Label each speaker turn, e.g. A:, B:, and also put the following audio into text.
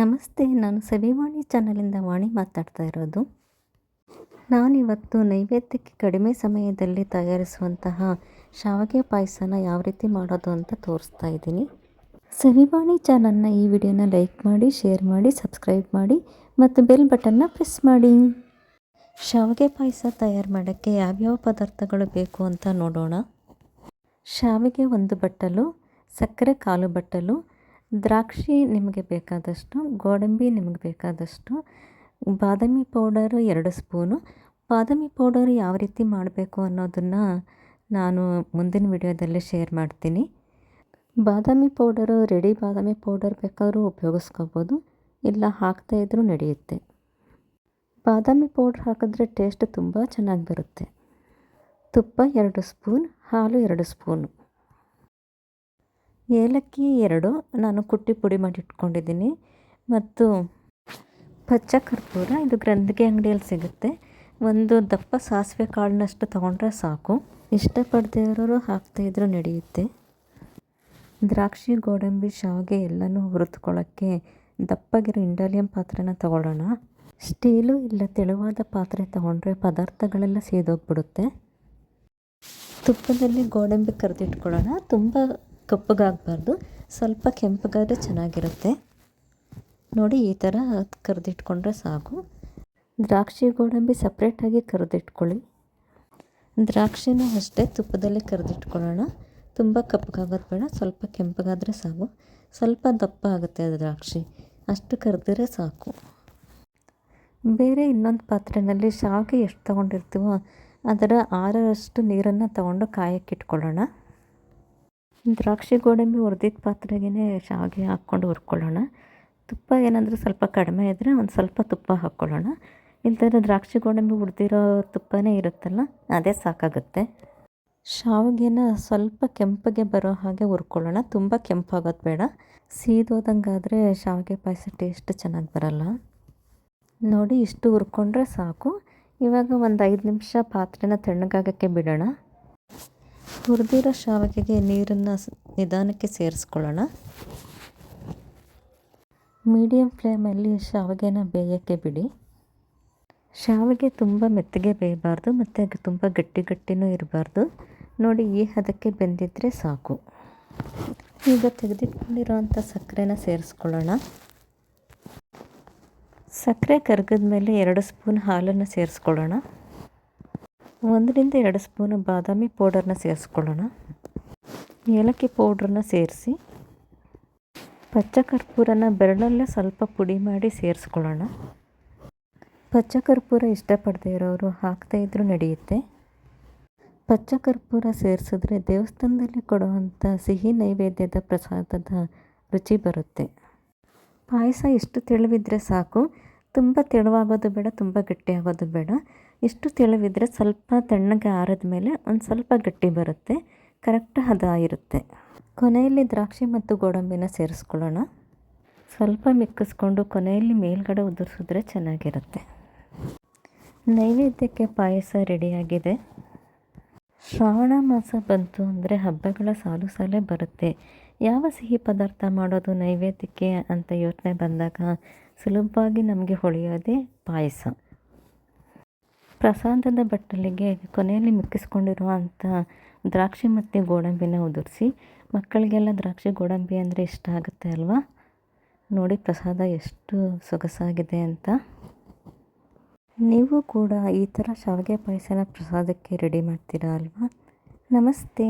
A: ನಮಸ್ತೆ, ನಾನು ಸವಿವಾಣಿ ಚಾನಲಿಂದ ವಾಣಿ ಮಾತಾಡ್ತಾ ಇರೋದು. ನಾನಿವತ್ತು ನೈವೇದ್ಯಕ್ಕೆ ಕಡಿಮೆ ಸಮಯದಲ್ಲಿ ತಯಾರಿಸುವಂತಹ ಶಾವಿಗೆ ಪಾಯಸನ ಯಾವ ರೀತಿ ಮಾಡೋದು ಅಂತ ತೋರಿಸ್ತಾ ಇದ್ದೀನಿ. ಸವಿವಾಣಿ ಚಾನಲ್ನ ಈ ವಿಡಿಯೋನ ಲೈಕ್ ಮಾಡಿ, ಶೇರ್ ಮಾಡಿ, ಸಬ್ಸ್ಕ್ರೈಬ್ ಮಾಡಿ, ಮತ್ತು ಬೆಲ್ ಬಟನ್ನ ಪ್ರೆಸ್ ಮಾಡಿ. ಶಾವಿಗೆ ಪಾಯಸ ತಯಾರು ಮಾಡೋಕ್ಕೆ ಯಾವ್ಯಾವ ಪದಾರ್ಥಗಳು ಬೇಕು ಅಂತ ನೋಡೋಣ. ಶಾವಿಗೆ ಒಂದು ಬಟ್ಟಲು, ಸಕ್ಕರೆ ಕಾಲು ಬಟ್ಟಲು ದ್ರಾಕ್ಷಿ ನಿಮಗೆ ಬೇಕಾದಷ್ಟು, ಗೋಡಂಬಿ ನಿಮಗೆ ಬೇಕಾದಷ್ಟು, ಬಾದಾಮಿ ಪೌಡರು ಎರಡು ಸ್ಪೂನು. ಬಾದಾಮಿ ಪೌಡರ್ ಯಾವ ರೀತಿ ಮಾಡಬೇಕು ಅನ್ನೋದನ್ನು ನಾನು ಮುಂದಿನ ವಿಡಿಯೋದಲ್ಲಿ ಶೇರ್ ಮಾಡ್ತೀನಿ. ಬಾದಾಮಿ ಪೌಡರು, ರೆಡಿ ಬಾದಾಮಿ ಪೌಡರ್ ಬೇಕಾದರೂ ಉಪಯೋಗಿಸ್ಕೋಬೋದು, ಇಲ್ಲ ಹಾಕ್ತಾ ಇದ್ರೂ ನಡೆಯುತ್ತೆ. ಬಾದಾಮಿ ಪೌಡ್ರ್ ಹಾಕಿದ್ರೆ ಟೇಸ್ಟ್ ತುಂಬ ಚೆನ್ನಾಗಿ ಬರುತ್ತೆ. ತುಪ್ಪ ಎರಡು ಸ್ಪೂನ್, ಹಾಲು ಎರಡು ಸ್ಪೂನು. ಏಲಕ್ಕಿ ಎರಡು, ನಾನು ಕುಟ್ಟಿ ಪುಡಿ ಮಾಡಿ ಇಟ್ಕೊಂಡಿದ್ದೀನಿ. ಮತ್ತು ಪಚ್ಚ ಕರ್ಪೂರ, ಇದು ಗ್ರಂಥಿಗೆ ಅಂಗಡಿಯಲ್ಲಿ ಸಿಗುತ್ತೆ. ಒಂದು ದಪ್ಪ ಸಾಸಿವೆ ಕಾಳಿನಷ್ಟು ತೊಗೊಂಡ್ರೆ ಸಾಕು. ಇಷ್ಟಪಡದೇ ಇರೋರು ಹಾಕ್ತಾಯಿದ್ರೂ ನಡೆಯುತ್ತೆ. ದ್ರಾಕ್ಷಿ, ಗೋಡಂಬಿ, ಶಾವಿಗೆ ಎಲ್ಲನೂ ಹುರಿದುಕೊಳ್ಳೋಕ್ಕೆ ದಪ್ಪಗಿರೋ ಇಂಡಾಲಿಯಂ ಪಾತ್ರೆನ ತಗೊಳ್ಳೋಣ. ಸ್ಟೀಲು ಇಲ್ಲ ತೆಳುವಾದ ಪಾತ್ರೆ ತಗೊಂಡ್ರೆ ಪದಾರ್ಥಗಳೆಲ್ಲ ಸೇದೋಗ್ಬಿಡುತ್ತೆ. ತುಪ್ಪದಲ್ಲಿ ಗೋಡಂಬಿ ಕರೆದಿಟ್ಕೊಳ್ಳೋಣ. ತುಂಬ ಕಪ್ಪಗಾಗಬಾರ್ದು. ಸ್ವಲ್ಪ ಕೆಂಪಗಾದರೆ ಚೆನ್ನಾಗಿರುತ್ತೆ. ನೋಡಿ, ಈ ಥರ ಕರೆದಿಟ್ಕೊಂಡ್ರೆ ಸಾಕು. ದ್ರಾಕ್ಷಿ ಗೋಡಂಬಿ ಸಪ್ರೇಟಾಗಿ ಕರೆದಿಟ್ಕೊಳ್ಳಿ. ದ್ರಾಕ್ಷಿನ ಅಷ್ಟೇ ತುಪ್ಪದಲ್ಲಿ ಕರೆದಿಟ್ಕೊಳ್ಳೋಣ. ತುಂಬ ಕಪ್ಪಗಾಗೋದು ಬೇಡ, ಸ್ವಲ್ಪ ಕೆಂಪಗಾದರೆ ಸಾಕು. ಸ್ವಲ್ಪ ದಪ್ಪ ಆಗುತ್ತೆ ಅದು ದ್ರಾಕ್ಷಿ. ಅಷ್ಟು ಕರೆದಿದ್ರೆ ಸಾಕು. ಬೇರೆ ಇನ್ನೊಂದು ಪಾತ್ರೆಯಲ್ಲಿ ಶಾವಿಗೆ ಎಷ್ಟು ತೊಗೊಂಡಿರ್ತೀವೋ ಅದರ ಆರರಷ್ಟು ನೀರನ್ನು ತಗೊಂಡು ಕಾಯಕ್ಕಿಟ್ಕೊಳ್ಳೋಣ ದ್ರಾಕ್ಷಿ ಗೋಡಂಬಿ ಹುರಿದಿದ್ದ ಪಾತ್ರೆಗೇ ಶಾವಿಗೆ ಹಾಕ್ಕೊಂಡು ಹುರ್ಕೊಳ್ಳೋಣ. ತುಪ್ಪ ಏನಾದರೂ ಸ್ವಲ್ಪ ಕಡಿಮೆ ಇದ್ದರೆ ಒಂದು ಸ್ವಲ್ಪ ತುಪ್ಪ ಹಾಕ್ಕೊಳ್ಳೋಣ. ಇಲ್ದಿದ್ರೆ ದ್ರಾಕ್ಷಿ ಗೋಡಂಬಿ ಹುರಿದಿರೋ ತುಪ್ಪನೇ ಇರುತ್ತಲ್ಲ, ಅದೇ ಸಾಕಾಗುತ್ತೆ. ಶಾವಿಗೆನ ಸ್ವಲ್ಪ ಕೆಂಪಗೆ ಬರೋ ಹಾಗೆ ಹುರ್ಕೊಳ್ಳೋಣ. ತುಂಬ ಕೆಂಪಾಗೋದು ಬೇಡ. ಸೀದೋದಂಗಾದರೆ ಶಾವಿಗೆ ಪಾಯಸ ಟೇಸ್ಟ್ ಚೆನ್ನಾಗಿ ಬರಲ್ಲ. ನೋಡಿ ಇಷ್ಟು ಹುರ್ಕೊಂಡ್ರೆ ಸಾಕು. ಇವಾಗ ಒಂದು ಐದು ನಿಮಿಷ ಪಾತ್ರೆನ ತಣ್ಣಗಾಗೋಕ್ಕೆ ಬಿಡೋಣ. ಹುರಿದಿರೋ ಶಾವಿಗೆಗೆ ನೀರನ್ನು ನಿಧಾನಕ್ಕೆ ಸೇರಿಸ್ಕೊಳ್ಳೋಣ. ಮೀಡಿಯಮ್ ಫ್ಲೇಮಲ್ಲಿ ಶಾವಿಗೆನ ಬೇಯೋಕ್ಕೆ ಬಿಡಿ. ಶಾವಿಗೆ ತುಂಬ ಮೆತ್ತಗೆ ಬೇಯಬಾರ್ದು ಮತ್ತು ತುಂಬ ಗಟ್ಟಿ ಗಟ್ಟಿನೂ ಇರಬಾರ್ದು. ನೋಡಿ ಈ ಹದಕ್ಕೆ ಬೆಂದಿದ್ದರೆ ಸಾಕು. ಈಗ ತೆಗೆದಿಟ್ಕೊಂಡಿರೋವಂಥ ಸಕ್ಕರೆನ ಸೇರಿಸ್ಕೊಳ್ಳೋಣ. ಸಕ್ಕರೆ ಕರಗಿದ ಮೇಲೆ ಎರಡು ಸ್ಪೂನ್ ಹಾಲನ್ನು ಸೇರಿಸ್ಕೊಳ್ಳೋಣ. ಒಂದರಿಂದ ಎರಡು ಸ್ಪೂನು ಬಾದಾಮಿ ಪೌಡರ್ನ ಸೇರಿಸ್ಕೊಳ್ಳೋಣ. ಏಲಕ್ಕಿ ಪೌಡ್ರನ್ನ ಸೇರಿಸಿ ಪಚ್ಚ ಕರ್ಪೂರನ ಬೆರಳಲ್ಲೇ ಸ್ವಲ್ಪ ಪುಡಿ ಮಾಡಿ ಸೇರಿಸ್ಕೊಳ್ಳೋಣ. ಪಚ್ಚ ಕರ್ಪೂರ ಇಷ್ಟಪಡದೇ ಇರೋರು ಹಾಕ್ತಾ ಇದ್ದರೂ ನಡೆಯುತ್ತೆ. ಪಚ್ಚ ಕರ್ಪೂರ ಸೇರಿಸಿದ್ರೆ ದೇವಸ್ಥಾನದಲ್ಲಿ ಕೊಡುವಂಥ ಸಿಹಿ ನೈವೇದ್ಯದ ಪ್ರಸಾದದ ರುಚಿ ಬರುತ್ತೆ. ಪಾಯಸ ಎಷ್ಟು ತೆಳುವಿದ್ರೆ ಸಾಕು. ತುಂಬ ತೆಳುವಾಗೋದು ಬೇಡ, ತುಂಬ ಗಟ್ಟಿಯಾಗೋದು ಬೇಡ. ಇಷ್ಟು ತೆಳುವಿದ್ರೆ ಸ್ವಲ್ಪ ತಣ್ಣಗೆ ಆರಿದ ಮೇಲೆ ಒಂದು ಸ್ವಲ್ಪ ಗಟ್ಟಿ ಬರುತ್ತೆ, ಕರೆಕ್ಟ್ ಹದ ಇರುತ್ತೆ ಕೊನೆಯಲ್ಲಿ ದ್ರಾಕ್ಷಿ ಮತ್ತು ಗೋಡಂಬಿನ ಸೇರಿಸ್ಕೊಳ್ಳೋಣ. ಸ್ವಲ್ಪ ಮಿಕ್ಕಿಸ್ಕೊಂಡು ಕೊನೆಯಲ್ಲಿ ಮೇಲ್ಗಡೆ ಉದುರಿಸಿದ್ರೆ ಚೆನ್ನಾಗಿರುತ್ತೆ. ನೈವೇದ್ಯಕ್ಕೆ ಪಾಯಸ ರೆಡಿಯಾಗಿದೆ. ಶ್ರಾವಣ ಮಾಸ ಬಂತು ಅಂದರೆ ಹಬ್ಬಗಳ ಸಾಲು ಸಾಲೇ ಬರುತ್ತೆ. ಯಾವ ಸಿಹಿ ಪದಾರ್ಥ ಮಾಡೋದು ನೈವೇದ್ಯಕ್ಕೆ ಅಂತ ಯೋಚನೆ ಬಂದಾಗ ಸುಲಭವಾಗಿ ನಮಗೆ ಹೊಳೆಯೋದೇ ಪಾಯಸ. ಪ್ರಸಾದದ ಬಟ್ಟಲಿಗೆ ಕೊನೆಯಲ್ಲಿ ಮಿಕ್ಕಿಸ್ಕೊಂಡಿರುವಂಥ ದ್ರಾಕ್ಷಿ ಮತ್ತು ಗೋಡಂಬಿನ ಉದುರಿಸಿ, ಮಕ್ಕಳಿಗೆಲ್ಲ ದ್ರಾಕ್ಷಿ, ಗೋಡಂಬಿ ಅಂದರೆ ಇಷ್ಟ ಆಗುತ್ತೆ ಅಲ್ವಾ? ನೋಡಿ ಪ್ರಸಾದ ಎಷ್ಟು ಸೊಗಸಾಗಿದೆ ಅಂತ. ನೀವು ಕೂಡ ಈ ಥರ ಶಾವಿಗೆ ಪಾಯಸನ ಪ್ರಸಾದಕ್ಕೆ ರೆಡಿ ಮಾಡ್ತೀರಾ ಅಲ್ವಾ? ನಮಸ್ತೆ.